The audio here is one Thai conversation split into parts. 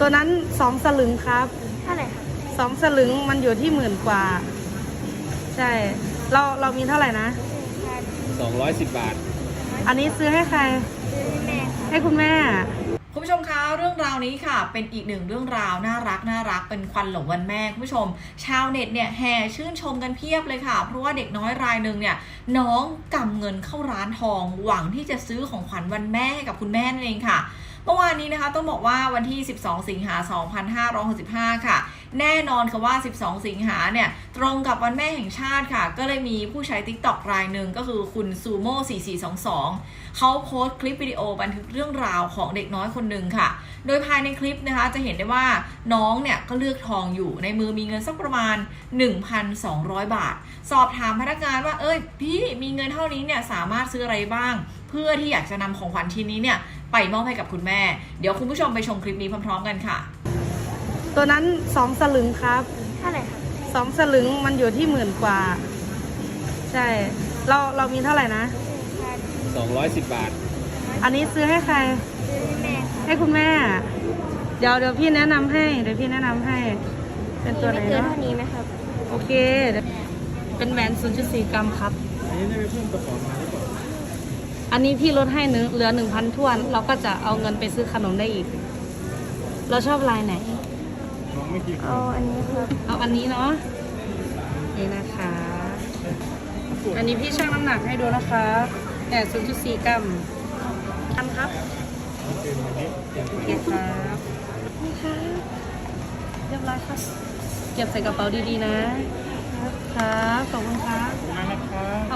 ตัวนั้นสองสลึงครับเท่าไหร่ครับสองสลึงมันอยู่ที่หมื่นกว่า ใช่ เราเรามีเท่าไหร่นะ 210 บาท อันนี้ซื้อให้ใครซื้อให้แม่ครับให้คุณแม่ คุณผู้ชมคะเรื่องราวนี้ค่ะ เป็นอีกหนึ่งเรื่องราวน่ารักน่ารักเป็นควันหลงวันแม่คุณผู้ชม ชาวเน็ตเนี่ยแห่ชื่นชมกันเพียบเลยค่ะ เพราะว่าเด็กน้อยรายหนึ่งเนี่ยน้องกำเงินเข้าร้านทอง หวังที่จะซื้อของขวัญวันแม่ให้กับคุณแม่นั่นเองค่ะ เมื่อวานนี้นะคะต้องบอกว่าวันที่ 12 สิงหา 2565 ค่ะ แน่นอนค่ะว่า 12 สิงหาเนี่ย ตรงกับวันแม่แห่งชาติค่ะ ก็เลยมีผู้ใช้ TikTok รายหนึ่งก็คือคุณซูโม่4422 เขาโพสต์คลิปวิดีโอบันทึกเรื่องราวของเด็กน้อยคนหนึ่งค่ะ โดยภายในคลิปนะคะจะเห็นได้ว่าน้องเนี่ยก็เลือกทองอยู่ในมือมีเงินสักประมาณ 1,200 บาท สอบถามพนักงานว่าเอ้ยพี่มีเงินเท่านี้เนี่ยสามารถซื้ออะไรบ้าง เพื่อที่อยากจะนำของขวัญชิ้นนี้เนี่ย ไปมอบให้กับคุณแม่ เดี๋ยวคุณผู้ชมไปชมคลิปนี้พร้อมๆกันค่ะ ตัวนั้นสองสลึงครับเท่าไหร่ครับสองสลึงมันอยู่ที่หมื่นกว่า ใช่ เราเรามีเท่าไหร่นะ 210 บาท อันนี้ซื้อให้ใคร ซื้อให้แม่ครับให้คุณแม่ เดี๋ยวเดี๋ยวพี่แนะนำให้ เดี๋ยวพี่แนะนำให้ เป็นตัวไหนไม่เกินเนาะเท่านี้ไหมครับ โอเคเดี๋ยวเป็นแหวน0.4 กรัมครับ อันนี้ได้ไปเพิ่มกระเป๋ามาหรือเปล่า อันนี้พี่ลดให้เนื้อเหลือ1,000ท้วน เราก็จะเอาเงินไปซื้อขนมได้อีก เราชอบลายไหน น้องไม่กี่คเอาอันนี้ครับเอาอันนี้เนาะนี่นะคะ อันนี้พี่ชั่งน้ำหนักให้ดูนะคะแต่0.4กรัมอันครับโอเคครับนี่ค่ะเรียบร้อยครับเก็บใส่กระเป๋าดีๆนะครับขอบคุณครับขอบคุณมากครับ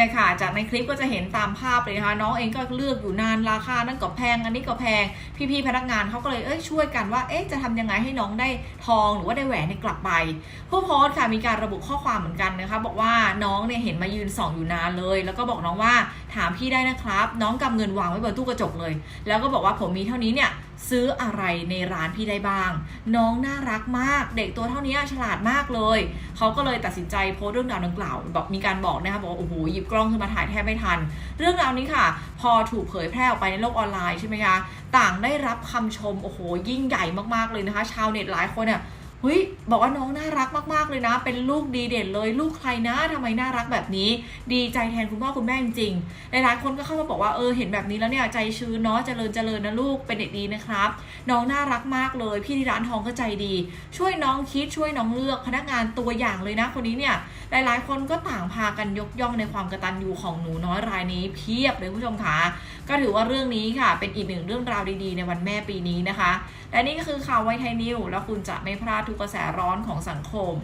เนี่ยค่ะ จากในคลิปก็จะเห็นตามภาพเลยนะคะ น้องเองก็เลือกอยู่นานราคานั่นก็แพง อันนี้ก็แพง พี่ๆพนักงานเขาก็เลยเอ้ยช่วยกันว่าเอ๊ะจะทำยังไงให้น้องได้ทองหรือว่าได้แหวนเนี่ยกลับไปผู้โพสต์ค่ะมีการระบุข้อความเหมือนกันนะคะ บอกว่าน้องเนี่ยเห็นมายืนส่องอยู่นานเลย แล้วก็บอกน้องว่าถามพี่ได้นะครับ น้องกำเงินวางไว้บนตู้กระจกเลย แล้วก็บอกว่าผมมีเท่านี้เนี่ย ซื้ออะไรในร้านพี่ได้บ้าง น้องน่ารักมาก เด็กตัวเท่านี้ฉลาดมากเลย เขาก็เลยตัดสินใจโพสเรื่องราวดังกล่าวบอกมีการบอกนะคะบอกว่าโอ้โหหยิบกล้องขึ้นมาถ่ายแทบไม่ทัน เรื่องราวนี้ค่ะ พอถูกเผยแพร่ออกไปในโลกออนไลน์ใช่ไหมคะต่างได้รับคำชมโอ้โหยิ่งใหญ่มากๆเลยนะคะ ชาวเน็ตหลายคนเนี่ย เฮ้ยบอกว่าน้องน่ารักมากๆเลยนะ เป็นลูกดีเด่นเลย ลูกใครนะทำไมน่ารักแบบนี้ ดีใจแทนคุณพ่อคุณแม่จริงๆหลายๆคนก็เข้ามาบอกว่าเออเห็นแบบนี้แล้วเนี่ยใจชื้นเนาะเจริญเจริญนะลูกเป็นเด็กดีนะครับ น้องน่ารักมากเลย พี่ที่ร้านทองก็ใจดี ช่วยน้องคิดช่วยน้องเลือกพนักงานตัวอย่างเลยนะคนนี้เนี่ยหลายๆ คนก็ต่างพากันยกย่องในความกระตัญญูของหนูน้อยรายนี้เพียบเลยคุณผู้ชมคะก็ถือว่าเรื่องนี้ค่ะ เป็นอีกหนึ่งเรื่องราวดีๆ ในวันแม่ปีนี้นะคะและนี่ก็คือข่าวไวไทยนิวแล้วคุณจะไม่พลาดทุกกระแสร้อนของสังคม